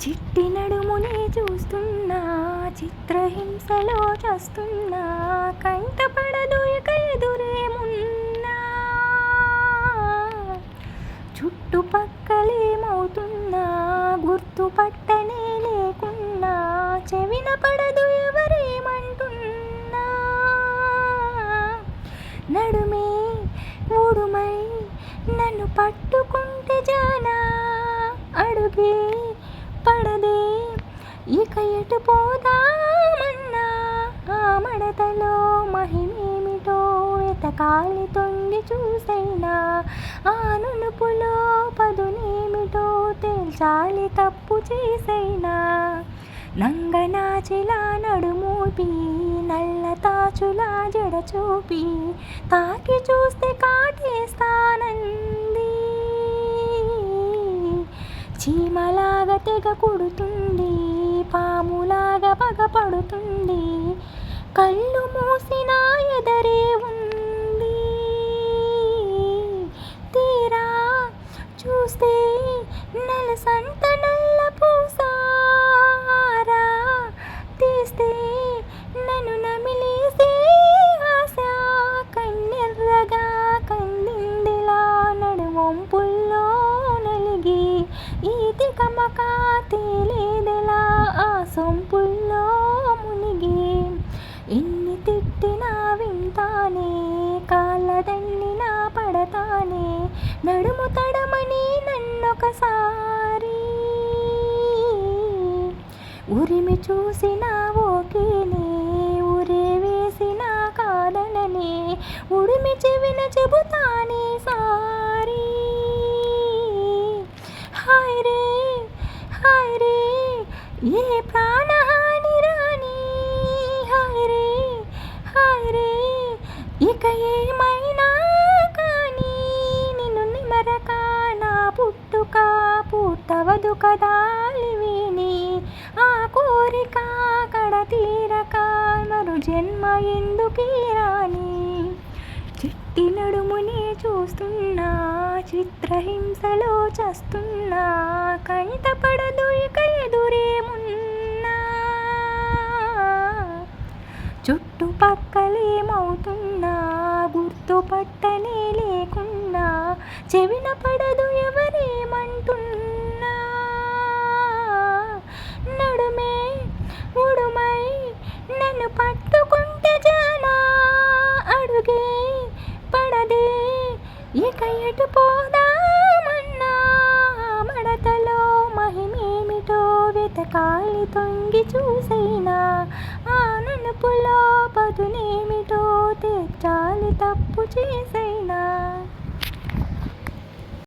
చిట్టి నడుముని చూస్తున్నా చిత్రహింసలో చేస్తున్నా కంటపడదు ఇక ఎదురేమున్నా. చుట్టుపక్కలేమవుతున్నా గుర్తుపట్టనే లేకున్నా చెవిన పడదు ఎవరేమంటున్నా. నడుమే ఊడుమై నన్ను పట్టుకుంటే జానా అడుగే పడదే. ఇక ఎటు పోదామన్నా? ఆ మడతలో మహిమేమిటో? ఎతకాలి తొంగి చూసైనా? ఆ నునుపులో పదునేమిటో? తేల్చాలి తప్పు చేసైనా? నంగనాచిలా నడుమూపి నల్ల తాచులా జడ చూపి తాకి చూస్తే కాటేస్తానంది చీమలాగా తెగ కుడుతుంది పాములాగా పగపడుతుంది కళ్ళు మూసిన ఎదరే ఉంది. తీరా చూస్తే నలసంత ఈతి కమక తేలేదెలా ఆ సొంపుల్లో మునిగి? ఎన్ని తిట్టినా వింటానే కాళ్ళదన్నినా పడతానే నడుము తడమని నన్నొకసారి. ఉరిమి చూసిన ఓకేనే ఉరే వేసిన కాదననే ఉడిమి చెవిన చెబుతానే సారి. హాయ్ రే హాయ్ రే. ఏ ప్రాణహాని రాని హాయ్ రే హాయ్ రే. ఇక ఏమైనా కానీ నిన్ను నిమరక నా పుట్టుక పూర్తవదు కదా విని ఆ కోరిక కడ తీరక మరు జన్మ ఎందుకీ రాని తినడుమునే చూస్తున్నా చిత్రహింసలో చస్తున్నా కంటపడదు ఇక ఎదురేమున్నా చుట్టుపక్కలేమవుతున్నా గుర్తుపట్టనే లేకున్నా చెవిన పడదు ఎవరేమంటున్నా. నడుమే ఉడుమై నన్ను పట్టు ఇక ఎటు పోదామన్నా మడతలో మహిమేమిటో వెతకాలి తొంగి చూసైనా ఆ నునుపులో పదునేమిటో తెచ్చాలి తప్పు చేసైనా.